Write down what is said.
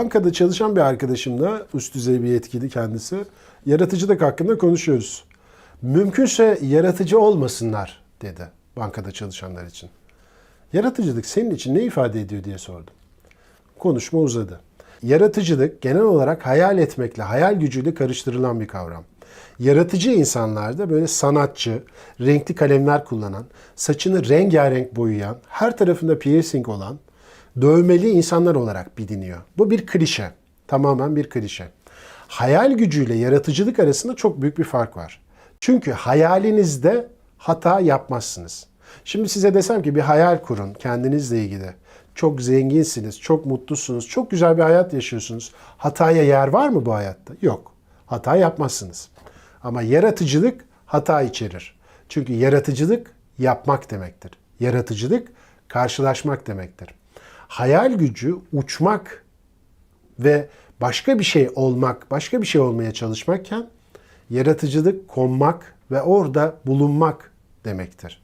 bankada çalışan bir arkadaşımla üst düzey bir yetkili kendisi. Yaratıcılık hakkında konuşuyoruz. Mümkünse yaratıcı olmasınlar dedi bankada çalışanlar için. Yaratıcılık senin için ne ifade ediyor diye sordum. Konuşma uzadı. Yaratıcılık genel olarak hayal etmekle, hayal gücüyle karıştırılan bir kavram. Yaratıcı insanlarda böyle sanatçı, renkli kalemler kullanan, saçını rengarenk boyayan, her tarafında piercing olan, dövmeli insanlar olarak biliniyor. Bu bir klişe. Tamamen bir klişe. Hayal gücüyle yaratıcılık arasında çok büyük bir fark var. Çünkü hayalinizde hata yapmazsınız. Şimdi size desem ki bir hayal kurun kendinizle ilgili. Çok zenginsiniz, çok mutlusunuz, çok güzel bir hayat yaşıyorsunuz. Hataya yer var mı bu hayatta? Yok. Hata yapmazsınız. Ama yaratıcılık hata içerir. Çünkü yaratıcılık yapmak demektir. Yaratıcılık karşılaşmak demektir. Hayal gücü uçmak ve başka bir şey olmak, başka bir şey olmaya çalışmakken yaratıcılık konmak ve orada bulunmak demektir.